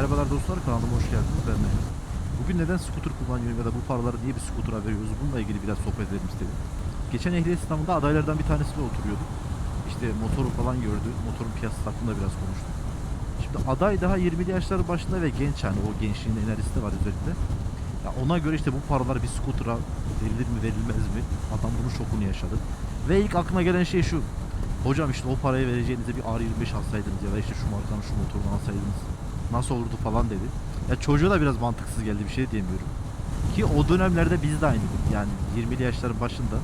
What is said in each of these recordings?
Merhabalar dostlar kanalıma hoş geldiniz ben Mehmet. Bugün neden scooter kullanıyorum ya da bu paraları niye bir scooter'a veriyoruz bununla ilgili biraz sohbet edelim istedim. Geçen ehliyet sınavında adaylardan bir tanesiyle oturuyorduk. İşte motoru falan gördü. Motorun piyasası hakkında biraz konuştuk. Şimdi aday daha 20'li yaşları başında ve genç yani o gençliğin enerjisi de var üzerinde. Ya ona göre işte bu paralar bir scooter'a verilir mi verilmez mi? Adam bunun şokunu yaşadı. Ve ilk aklına gelen şey şu. Hocam işte o parayı vereceğinize bir R25 alsaydınız ya da işte şu markanın şu motorunu alsaydınız nasıl olurdu falan dedi. Ya çocuğa da biraz mantıksız geldi bir şey diyemiyorum. Ki o dönemlerde biz de aynıydık. Yani 20'li yaşların başında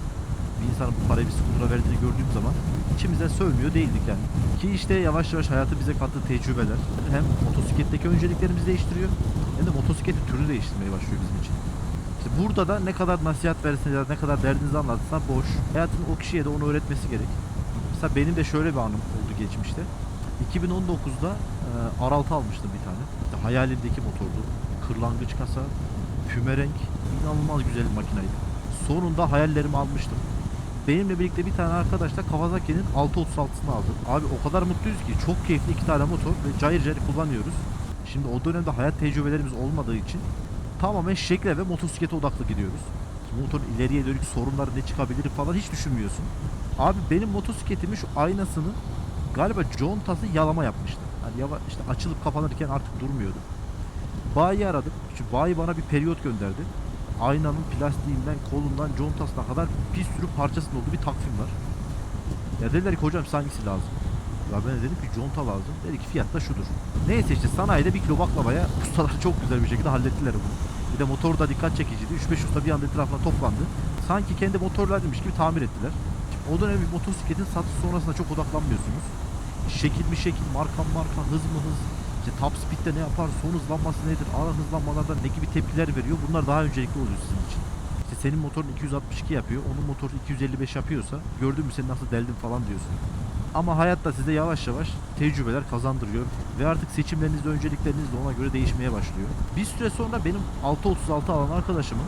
bir insanın bu parayı bir scooter'a verdiğini gördüğüm zaman içimizden sövmüyor değildik yani. Ki işte yavaş yavaş hayatı bize kattığı tecrübeler hem motosikletteki önceliklerimizi değiştiriyor hem de motosikletin türünü değiştirmeye başlıyor bizim için. İşte burada da ne kadar nasihat da ne kadar derdinizi anlatsan boş. Hayatın o kişiye de onu öğretmesi gerek. Mesela benim de şöyle bir anım oldu geçmişte. 2019'da e, R6 almıştım bir tane. İşte hayalimdeki motordu. Kırlangıç kasa, füme renk, inanılmaz güzel bir makinaydı. Sonunda hayallerimi almıştım. Benimle birlikte bir tane arkadaş da Kawasaki'nin 636'sını aldı. Abi o kadar mutluyuz ki çok keyifli iki tane motor ve cayır cayır kullanıyoruz. Şimdi o dönemde hayat tecrübelerimiz olmadığı için tamamen şekle ve motosiklete odaklı gidiyoruz. Motorun ileriye dönük sorunları ne çıkabilir falan hiç düşünmüyorsun. Abi benim motosikletimin şu aynasını galiba contası yalama yapmıştı. Hani yava, işte açılıp kapanırken artık durmuyordu. Bayi aradım. Şu bayi bana bir periyot gönderdi. Aynanın plastiğinden, kolundan, contasına kadar bir sürü parçasının olduğu bir takvim var. Ya dediler ki hocam hangisi lazım? Ya ben de dedim ki conta lazım. Dedi ki fiyat da şudur. Neyse işte sanayide bir kilo baklavaya ustalar çok güzel bir şekilde hallettiler bunu. Bir de motor da dikkat çekiciydi. 3-5 usta bir anda etrafına toplandı. Sanki kendi motorlarıymış gibi tamir ettiler. O dönem bir motosikletin satış sonrasında çok odaklanmıyorsunuz. Şekil mi şekil, marka mı marka, hız mı hız. İşte top speed'de ne yapar, son hızlanması nedir, ara hızlanmalarda ne gibi tepkiler veriyor. Bunlar daha öncelikli oluyor sizin için. İşte senin motorun 262 yapıyor, onun motoru 255 yapıyorsa gördün mü seni nasıl deldim falan diyorsun. Ama hayatta size yavaş yavaş tecrübeler kazandırıyor ve artık seçimleriniz öncelikleriniz de ona göre değişmeye başlıyor. Bir süre sonra benim 636 alan arkadaşımın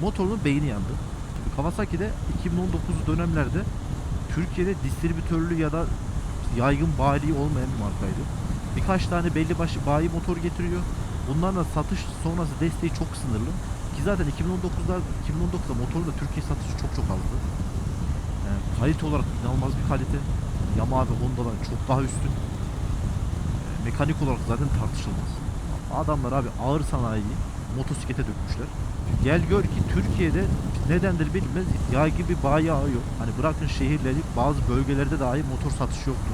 motorunun beyni yandı. Kawasaki'de 2019 dönemlerde Türkiye'de distribütörlü ya da yaygın bayiliği olmayan bir markaydı. Birkaç tane belli başlı bayi motor getiriyor. Bunların da satış sonrası desteği çok sınırlı. Ki zaten 2019'da 2019'da motorun da Türkiye satışı çok çok azdı. Yani kalite olarak inanılmaz bir kalite. Yamaha ve Honda'dan çok daha üstün. Mekanik olarak zaten tartışılmaz. Adamlar abi ağır sanayiyi motosiklete dökmüşler. Gel gör ki Türkiye'de nedendir bilinmez yağ gibi bayi ağı yok. Hani bırakın şehirleri bazı bölgelerde dahi motor satışı yoktu.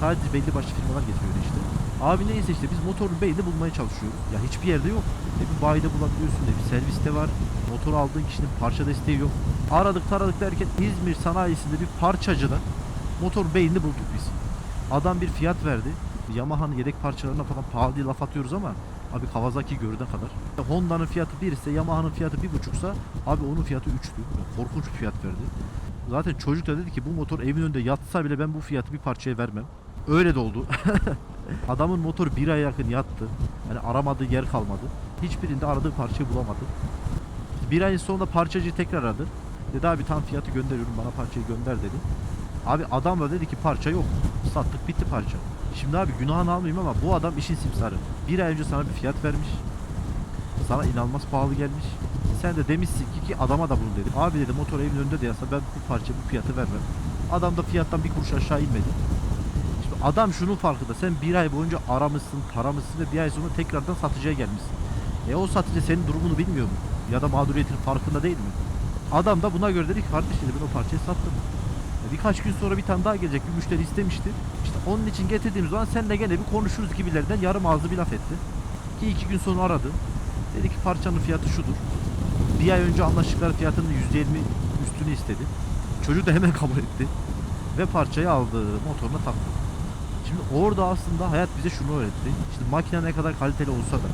Sadece belli başlı firmalar getiriyordu işte. Abi neyse işte biz motorun beyni bulmaya çalışıyoruz. Ya hiçbir yerde yok. Ne bir bayide bulabiliyorsun ne bir serviste var. Motor aldığın kişinin parça desteği yok. Aradık taradık derken İzmir sanayisinde bir parçacıda motor beynini bulduk biz. Adam bir fiyat verdi. Yamaha'nın yedek parçalarına falan pahalı diye laf atıyoruz ama abi Kawasaki görüne kadar. Honda'nın fiyatı 1 ise Yamaha'nın fiyatı bir buçuksa abi onun fiyatı 3'tü. Korkunç bir fiyat verdi. Zaten çocuk da dedi ki bu motor evin önünde yatsa bile ben bu fiyatı bir parçaya vermem. Öyle de oldu. Adamın motoru bir ay yakın yattı. Yani aramadığı yer kalmadı. Hiçbirinde aradığı parçayı bulamadı. Bir ayın sonunda parçacıyı tekrar aradı. Dedi abi tam fiyatı gönderiyorum bana parçayı gönder dedi. Abi adam da dedi ki parça yok. Sattık bitti parça. Şimdi abi günahını almayayım ama bu adam işin simsarı. Bir ay önce sana bir fiyat vermiş. Sana inanılmaz pahalı gelmiş. Sen de demişsin ki, ki adama da bunu dedi. Abi dedi motor evin önünde de yasa ben bu parça bu fiyatı vermem. Adam da fiyattan bir kuruş aşağı inmedi. Şimdi adam şunun farkında. Sen bir ay boyunca aramışsın, taramışsın ve bir ay sonra tekrardan satıcıya gelmişsin. E o satıcı senin durumunu bilmiyor mu? Ya da mağduriyetin farkında değil mi? Adam da buna göre dedi ki kardeş dedi ben o parçayı sattım. E birkaç gün sonra bir tane daha gelecek bir müşteri istemişti. İşte onun için getirdiğimiz zaman seninle gene bir konuşuruz gibilerden yarım ağzı bir laf etti. Ki iki gün sonra aradı. Dedi ki parçanın fiyatı şudur. Bir ay önce anlaştıkları fiyatının %20 üstünü istedi. Çocuk da hemen kabul etti. Ve parçayı aldı. Motoruna taktı. Şimdi orada aslında hayat bize şunu öğretti. İşte makine ne kadar kaliteli olsa da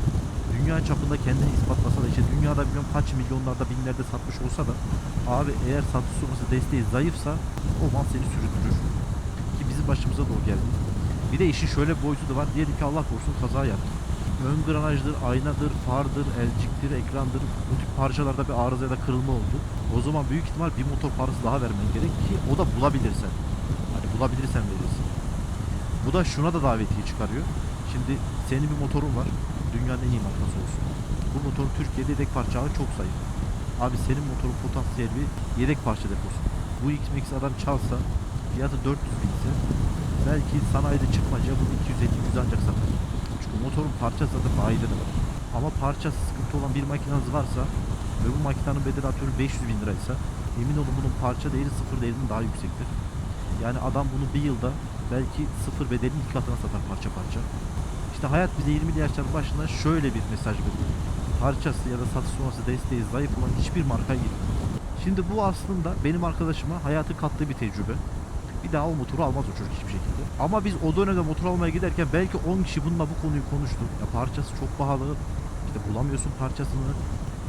dünya çapında kendini ispatlasa da işte dünyada bilmem kaç milyonlarda binlerde satmış olsa da abi eğer satış sonrası desteği zayıfsa o mal seni süründürür. Ki bizim başımıza da o geldi. Bir de işin şöyle bir boyutu da var. Diyelim ki Allah korusun kaza yaptı. Ön granajdır, aynadır, fardır, elciktir, ekrandır. Bu tip parçalarda bir arıza ya da kırılma oldu. O zaman büyük ihtimal bir motor parası daha vermen gerek ki o da bulabilirsen. Hani bulabilirsen verirsin. Bu da şuna da davetiye çıkarıyor. Şimdi senin bir motorun var. Dünyanın en iyi markası olsun. Bu motorun Türkiye'de yedek parça çok zayıf. Abi senin motorun potansiyel bir yedek parça deposu. Bu X-Max adam çalsa fiyatı 400 bin ise belki sanayide çıkmaca bunu 250 ancak satar. Çünkü motorun parçası da bayide de var. Ama parçası sıkıntı olan bir makineniz varsa ve bu makinenin bedeli atıyorum 500 bin liraysa emin olun bunun parça değeri sıfır değerinden daha yüksektir. Yani adam bunu bir yılda belki sıfır bedelin iki katına satar parça parça. İşte hayat bize 20'li yaşların başında şöyle bir mesaj veriyor. Parçası ya da satış sonrası desteği zayıf olan hiçbir marka girmiyor. Şimdi bu aslında benim arkadaşıma hayatı kattığı bir tecrübe. Bir daha o motoru almaz o çocuk hiçbir şekilde. Ama biz o dönemde motor almaya giderken belki 10 kişi bununla bu konuyu konuştu. Ya parçası çok pahalı. İşte bulamıyorsun parçasını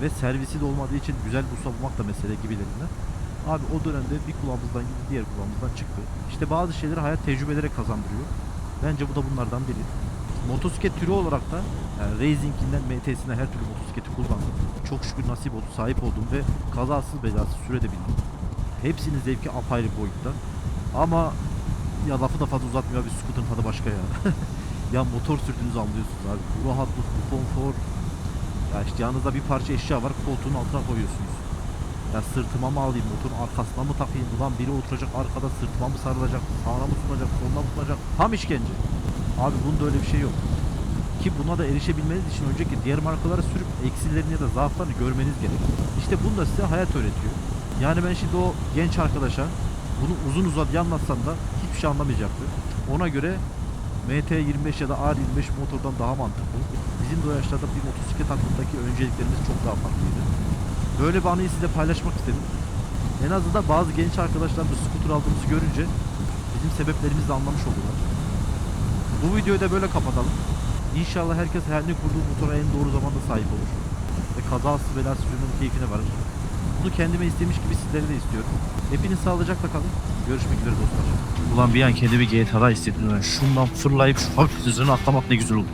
ve servisi de olmadığı için güzel bir usta bulmak da mesele gibilerinden. Abi o dönemde bir kulağımızdan gitti diğer kulağımızdan çıktı. İşte bazı şeyleri hayat tecrübelere kazandırıyor. Bence bu da bunlardan biri. Motosiklet türü olarak da yani Racing'inden MT'sine her türlü motosikleti kullandım. Çok şükür nasip oldu, sahip oldum ve kazasız belasız sürebildim. Hepsinin zevki apayrı boyutta. Ama ya lafı da fazla uzatmıyor abi scooter'ın tadı başka ya. ya motor sürdüğünüzü anlıyorsunuz abi. Bu rahatlık, bu konfor. Ya işte yanınızda bir parça eşya var koltuğun altına koyuyorsunuz. Ya sırtıma mı alayım, motorun arkasına mı takayım? Ulan biri oturacak arkada sırtıma mı sarılacak, sağına mı tutunacak, soluna mı tutunacak? Tam işkence. Abi bunda öyle bir şey yok. Ki buna da erişebilmeniz için önceki diğer markaları sürüp eksilerini ya da zaaflarını görmeniz gerek. İşte bunu da size hayat öğretiyor. Yani ben şimdi o genç arkadaşa bunu uzun uzadıya anlatsam da hiçbir şey anlamayacaktı. Ona göre MT25 ya da R25 motordan daha mantıklı. Bizim de o yaşlarda bir motosiklet hakkındaki önceliklerimiz çok daha farklıydı. Böyle bir anıyı size paylaşmak istedim. En azından bazı genç arkadaşlar bu scooter aldığımızı görünce bizim sebeplerimizi de anlamış oldular. Bu videoyu da böyle kapatalım. İnşallah herkes hayalini kurduğu motora en doğru zamanda sahip olur. Ve kazasız belasız sürmenin keyfine varır. Bunu kendime istemiş gibi sizlere de istiyorum. Hepiniz sağlıcakla kalın. Görüşmek üzere dostlar. Ulan bir an kendimi GTA'da hissettim. Şundan fırlayıp şu hafif üzerine atlamak ne güzel oldu.